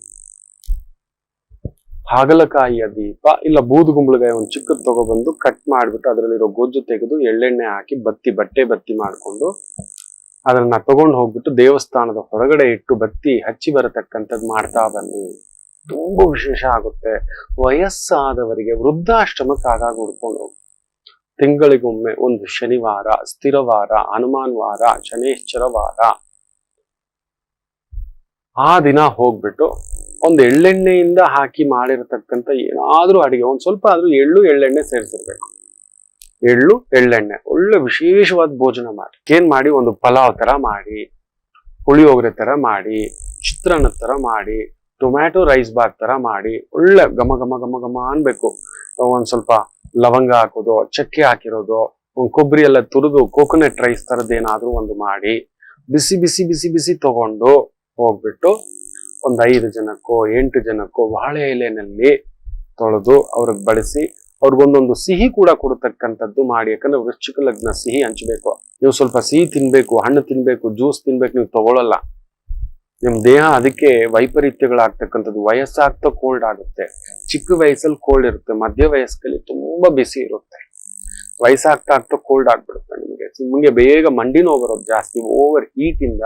ಹಾಗಲಕಾಯಿಯ ದೀಪ ಇಲ್ಲ ಬೂದುಗುಂಬಳಗಾಯಿ ಒಂದು ಚಿಕ್ಕದ್ ತಗೊಬಂದು ಕಟ್ ಮಾಡಿಬಿಟ್ಟು ಅದರಲ್ಲಿರೋ ಗೊಜ್ಜು ತೆಗೆದು ಎಳ್ಳೆಣ್ಣೆ ಹಾಕಿ ಬತ್ತಿ, ಬಟ್ಟೆ ಬತ್ತಿ ಮಾಡಿಕೊಂಡು ಅದನ್ನ ತಗೊಂಡು ಹೋಗ್ಬಿಟ್ಟು ದೇವಸ್ಥಾನದ ಹೊರಗಡೆ ಇಟ್ಟು ಬತ್ತಿ ಹಚ್ಚಿ ಬರತಕ್ಕಂಥದ್ದು ಮಾಡ್ತಾ ಬನ್ನಿ. ತುಂಬಾ ವಿಶೇಷ ಆಗುತ್ತೆ. ವಯಸ್ಸಾದವರಿಗೆ ವೃದ್ಧಾಶ್ರಮಕ್ಕೆ ಆಗಾಗ ಹುಡ್ಕೊಂಡು ತಿಂಗಳಿಗೊಮ್ಮೆ ಒಂದು ಶನಿವಾರ, ಸ್ಥಿರವಾರ ಹನುಮಾನ್ ವಾರ ಶನೇಶ್ವರ ವಾರ. ಆ ದಿನ ಹೋಗ್ಬಿಟ್ಟು ಒಂದು ಎಳ್ಳೆಣ್ಣೆಯಿಂದ ಹಾಕಿ ಮಾಡಿರತಕ್ಕಂಥ ಏನಾದ್ರೂ ಅಡಿಗೆ, ಒಂದು ಸ್ವಲ್ಪ ಆದ್ರೂ ಎಳ್ಳು, ಎಳ್ಳೆಣ್ಣೆ ಸೇರಿಸಿರ್ಬೇಕು. ಎಳ್ಳು, ಎಳ್ಳೆಣ್ಣೆ, ಒಳ್ಳೆ ವಿಶೇಷವಾದ ಭೋಜನ ಮಾಡಿ. ಏನ್ ಮಾಡಿ? ಒಂದು ಪಲಾವ್ ತರ ಮಾಡಿ, ಪುಳಿಯೋಗರೆ ತರ ಮಾಡಿ, ಚಿತ್ರಾನ್ನ ತರ ಮಾಡಿ ಟೊಮ್ಯಾಟೊ ರೈಸ್ ಬಾತ್ ತರ ಮಾಡಿ ಒಳ್ಳೆ ಘಮ ಘಮ ಘಮ ಘಮ ಅನ್ಬೇಕು. ಒಂದ್ ಸ್ವಲ್ಪ ಲವಂಗ ಹಾಕೋದು, ಚಕ್ಕೆ ಹಾಕಿರೋದು, ಒಂದ್ ಕೊಬ್ಬರಿ ಎಲ್ಲ ತುರಿದು ಕೋಕೋನಟ್ ರೈಸ್ ತರದ್ ಏನಾದ್ರೂ ಒಂದು ಮಾಡಿ ಬಿಸಿ ಬಿಸಿ ಬಿಸಿ ಬಿಸಿ ತಗೊಂಡು ಹೋಗ್ಬಿಟ್ಟು ಒಂದ್ ಐದು ಜನಕ್ಕೋ, ಎಂಟು ಜನಕ್ಕೋ ಬಾಳೆ ಎಲೆನಲ್ಲಿ ತೊಳೆದು ಅವ್ರಿಗೆ ಬಳಸಿ ಅವ್ರಿಗೊಂದೊಂದು ಸಿಹಿ ಕೂಡ ಕೊಡತಕ್ಕಂಥದ್ದು ಮಾಡಿ. ಯಾಕಂದ್ರೆ ವೃಶ್ಚಿಕ ಲಗ್ನ ಸಿಹಿ ಹಂಚಬೇಕು. ನೀವು ಸ್ವಲ್ಪ ಸಿಹಿ ತಿನ್ಬೇಕು, ಹಣ್ಣು ತಿನ್ಬೇಕು, ಜ್ಯೂಸ್ ತಿನ್ಬೇಕು, ನೀವು ತಗೊಳ್ಳಲ್ಲ ನಿಮ್ ದೇಹ ಅದಕ್ಕೆ ವೈಪರೀತ್ಯಗಳಾಗ್ತಕ್ಕಂಥದ್ದು ವಯಸ್ಸಾಗ್ತಾ ಕೋಲ್ಡ್ ಆಗುತ್ತೆ. ಚಿಕ್ಕ ವಯಸ್ಸಲ್ಲಿ ಕೋಲ್ಡ್ ಇರುತ್ತೆ, ಮಧ್ಯ ವಯಸ್ಸಲ್ಲಿ ತುಂಬಾ ಬಿಸಿ ಇರುತ್ತೆ. ವಯಸ್ಸಾಗ್ತಾ ಆಗ್ತಾ ಕೋಲ್ಡ್ ಆಗ್ಬಿಡುತ್ತೆ ನಿಮಗೆ. ನಿಮಗೆ ಬೇಗ ಮಂಡಿ ನೋವು ಬರೋದು ಜಾಸ್ತಿ ಓವರ್ ಹೀಟ್ ಇಂದ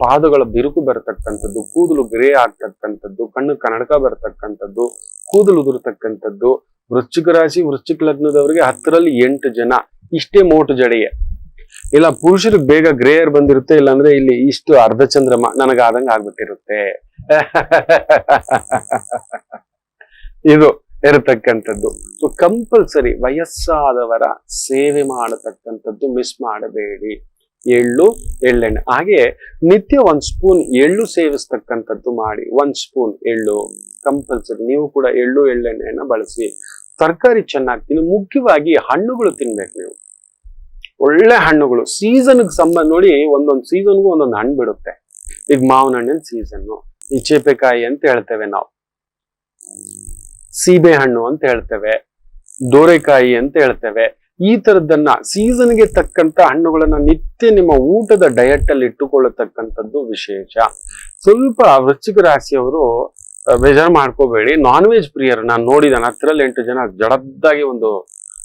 ಪಾದಗಳ ಬಿರುಕು ಬರತಕ್ಕಂಥದ್ದು, ಕೂದಲು ಗ್ರೇ ಆಗ್ತಕ್ಕಂಥದ್ದು, ಕಣ್ಣು ಕನ್ನಡಕ ಬರತಕ್ಕಂಥದ್ದು, ಕೂದಲು ಉದುರತಕ್ಕಂಥದ್ದು, ವೃಶ್ಚಿಕ ರಾಶಿ, ವೃಶ್ಚಿಕ ಲಗ್ನದವರಿಗೆ ಹತ್ತರಲ್ಲಿ ಎಂಟು ಜನ, ಇಷ್ಟೇ ಮೋಟು ಜಡೆಯೇ. ಇಲ್ಲ, ಪುರುಷರು ಬೇಗ ಗ್ರೇಯರ್ ಬಂದಿರುತ್ತೆ, ಇಲ್ಲಾಂದ್ರೆ ಇಲ್ಲಿ ಇಷ್ಟು ಅರ್ಧ ಚಂದ್ರಮ ನನಗಾದಂಗ ಆಗ್ಬಿಟ್ಟಿರುತ್ತೆ. ಇದು ಇರತಕ್ಕಂಥದ್ದು. ಸೊ ಕಂಪಲ್ಸರಿ ವಯಸ್ಸಾದವರ ಸೇವೆ ಮಾಡತಕ್ಕಂಥದ್ದು ಮಿಸ್ ಮಾಡಬೇಡಿ. ಎಳ್ಳು, ಎಳ್ಳೆಣ್ಣೆ. ಹಾಗೆ ನಿತ್ಯ ಒಂದ್ ಸ್ಪೂನ್ ಎಳ್ಳು ಸೇವಿಸ್ತಕ್ಕಂಥದ್ದು ಮಾಡಿ, ಒಂದ್ ಸ್ಪೂನ್ ಎಳ್ಳು. ಕಂಪಲ್ಸರಿ ನೀವು ಕೂಡ ಎಳ್ಳು, ಎಳ್ಳೆಣ್ಣೆಯನ್ನ ಬಳಸಿ. ತರಕಾರಿ ಚೆನ್ನಾಗಿ ತಿನ್ನಿ, ಮುಖ್ಯವಾಗಿ ಹಣ್ಣುಗಳು ತಿನ್ಬೇಕು ನೀವು. ಒಳ್ಳೆ ಹಣ್ಣುಗಳು. ಸೀಸನ್ಗೆ ಸಂಬಂಧ ನೋಡಿ ಒಂದೊಂದು ಸೀಸನ್ಗೂ ಒಂದೊಂದು ಹಣ್ಣು ಬಿಡುತ್ತೆ. ಈಗ ಮಾವಿನ ಹಣ್ಣಿನ ಸೀಸನ್ನು ಈ ಚೇಪೆಕಾಯಿ ಅಂತ ಹೇಳ್ತೇವೆ ನಾವು. ಸೀಬೆ ಹಣ್ಣು ಅಂತ ಹೇಳ್ತೇವೆ. ದೋರೆಕಾಯಿ ಅಂತ ಹೇಳ್ತೇವೆ. ಈ ತರದನ್ನ ಸೀಸನ್ಗೆ ತಕ್ಕಂತ ಹಣ್ಣುಗಳನ್ನ ನಿತ್ಯ ನಿಮ್ಮ ಊಟದ ಡಯಟ್ ಅಲ್ಲಿ ಇಟ್ಟುಕೊಳ್ಳತಕ್ಕಂಥದ್ದು ವಿಶೇಷ. ಸ್ವಲ್ಪ ವೃಶ್ಚಿಕ ರಾಶಿಯವರು ಬೇಜಾರು ಮಾಡ್ಕೋಬೇಡಿ. ನಾನ್ ವೆಜ್ ಪ್ರಿಯರು ನಾನು ನೋಡಿದ ಹತ್ತರಲ್ಲಿ ಎಂಟು ಜನ ಜಡದ್ದಾಗಿ ಒಂದು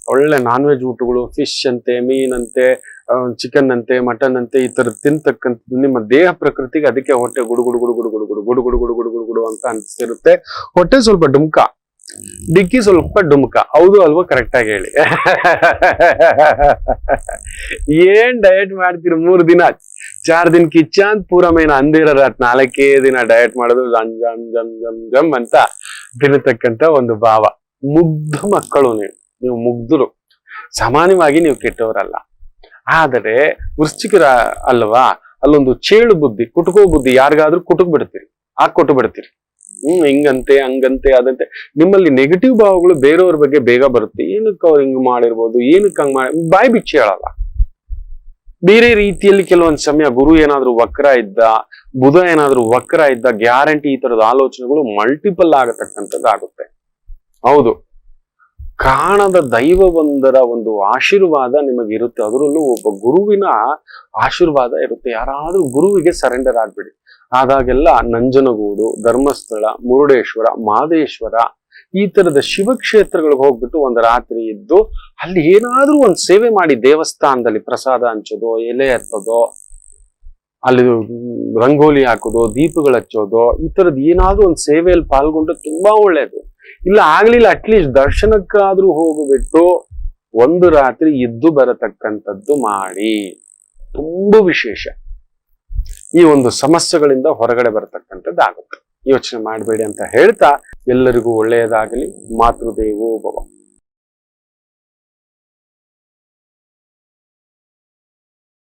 ಒಳ್ಳೆ ನಾನ್ ವೆಜ್ ಊಟಗಳು ಫಿಶ್ ಅಂತೆ ಮೀನಂತೆ ಚಿಕನ್ ಅಂತೆ ಮಟನ್ ಅಂತೆ ಈ ತರ ತಿಂತಕ್ಕಂಥದ್ದು ನಿಮ್ಮ ದೇಹ ಪ್ರಕೃತಿಗೆ ಅದಕ್ಕೆ ಹೊಟ್ಟೆ ಗುಡು ಗುಡು ಗುಡು ಗುಡು ಗುಡು ಗುಡು ಗುಡು ಗುಡು ಗುಡು ಗುಡು ಗುಡು ಗುಡು ಅಂತ ಅನ್ಸಿರುತ್ತೆ ಹೊಟ್ಟೆ ಸ್ವಲ್ಪ ಡುಮ್ಕ ಡಿಕ್ಕಿ ಸ್ವಲ್ಪ ಡುಮ್ಕ ಹೌದು ಅಲ್ವಾ ಕರೆಕ್ಟ್ ಆಗಿ ಹೇಳಿ ಏನ್ ಡಯಟ್ ಮಾಡ್ತೀರಿ ಮೂರ್ ದಿನ ಚಾರ್ ದಿನ ಕಿಚ್ಚಾಂತ್ ಪೂರ ಮೇನ ಅಂದಿರ ನಾಲ್ಕೇ ದಿನ ಡಯಟ್ ಮಾಡೋದು ಜಮ್ ಜಮ್ ಜಮ್ ಜಮ್ ಜಮ್ ಅಂತ ತಿನ್ನತಕ್ಕಂತ ಒಂದು ಭಾವ ಮುಗ್ಧ ಮಕ್ಕಳು ನೀವು ನೀವು ಮುಗ್ಧರು. ಸಾಮಾನ್ಯವಾಗಿ ನೀವು ಕೆಟ್ಟವರಲ್ಲ. ಆದರೆ ವೃಶ್ಚಿಕರ ಅಲ್ವಾ, ಅಲ್ಲೊಂದು ಚೇಳು ಬುದ್ಧಿ ಕುಟುಕೋ ಬುದ್ಧಿ, ಯಾರಿಗಾದ್ರೂ ಕುಟುಕ್ ಬಿಡ್ತೀರಿ. ಆ ಕೊಟ್ಟು ಬಿಡ್ತೀರಿ. ಹ್ಮ್, ಹಿಂಗಂತೆ, ಹಂಗಂತೆ, ಅದಂತೆ. ನಿಮ್ಮಲ್ಲಿ ನೆಗೆಟಿವ್ ಭಾವಗಳು ಬೇರೆಯವ್ರ ಬಗ್ಗೆ ಬೇಗ ಬರುತ್ತೆ. ಏನಕ್ಕೆ ಅವ್ರು ಹಿಂಗ್ ಮಾಡಿರ್ಬೋದು, ಏನಕ್ಕೆ ಹಂಗ್ ಮಾಡಿ, ಬಾಯಿ ಬಿಚ್ಚಿ ಹೇಳಲ್ಲ. ಬೇರೆ ರೀತಿಯಲ್ಲಿ ಕೆಲವೊಂದು ಸಮಯ ಗುರು ಏನಾದ್ರೂ ವಕ್ರ ಇದ್ದ, ಬುಧ ಏನಾದ್ರೂ ವಕ್ರ ಇದ್ದ, ಗ್ಯಾರಂಟಿ ಈ ತರದ ಆಲೋಚನೆಗಳು ಮಲ್ಟಿಪಲ್ ಆಗತಕ್ಕಂಥದ್ದು ಆಗುತ್ತೆ ಹೌದು. ಕಾಣದ ದೈವ ಒಂದರ ಒಂದು ಆಶೀರ್ವಾದ ನಿಮಗಿರುತ್ತೆ. ಅದರಲ್ಲೂ ಒಬ್ಬ ಗುರುವಿನ ಆಶೀರ್ವಾದ ಇರುತ್ತೆ. ಯಾರಾದ್ರೂ ಗುರುವಿಗೆ ಸರೆಂಡರ್ ಆಗ್ಬಿಡಿ. ಆದಾಗೆಲ್ಲ ನಂಜನಗೂಡು, ಧರ್ಮಸ್ಥಳ, ಮುರುಡೇಶ್ವರ, ಮಾದೇಶ್ವರ ಈ ತರದ ಶಿವಕ್ಷೇತ್ರಗಳಿಗೆ ಹೋಗ್ಬಿಟ್ಟು ಒಂದು ರಾತ್ರಿ ಇದ್ದು ಅಲ್ಲಿ ಏನಾದ್ರೂ ಒಂದು ಸೇವೆ ಮಾಡಿ ದೇವಸ್ಥಾನದಲ್ಲಿ ಪ್ರಸಾದ ಹಂಚೋದು, ಎಲೆ ಹತ್ತೋದು, ಅಲ್ಲಿ ರಂಗೋಲಿ ಹಾಕೋದು, ದೀಪಗಳು ಹಚ್ಚೋದು, ಈ ತರದ್ ಏನಾದ್ರೂ ಒಂದು ಸೇವೆಯಲ್ಲಿ ಪಾಲ್ಗೊಂಡು ತುಂಬಾ ಒಳ್ಳೇದು. ಇಲ್ಲ, ಆಗ್ಲಿಲ್ಲ ಅಟ್ಲೀಸ್ಟ್ ದರ್ಶನಕ್ಕಾದ್ರೂ ಹೋಗ್ಬಿಟ್ಟು ಒಂದು ರಾತ್ರಿ ಇದ್ದು ಬರತಕ್ಕಂಥದ್ದು ಮಾಡಿ. ತುಂಬಾ ವಿಶೇಷ. ಈ ಒಂದು ಸಮಸ್ಯೆಗಳಿಂದ ಹೊರಗಡೆ ಬರತಕ್ಕಂಥದ್ದು ಆಗುತ್ತೆ. ಯೋಚನೆ ಮಾಡಬೇಡಿ ಅಂತ ಹೇಳ್ತಾ ಎಲ್ಲರಿಗೂ ಒಳ್ಳೆಯದಾಗಲಿ. ಮಾತೃದೇವೋ ಭವ.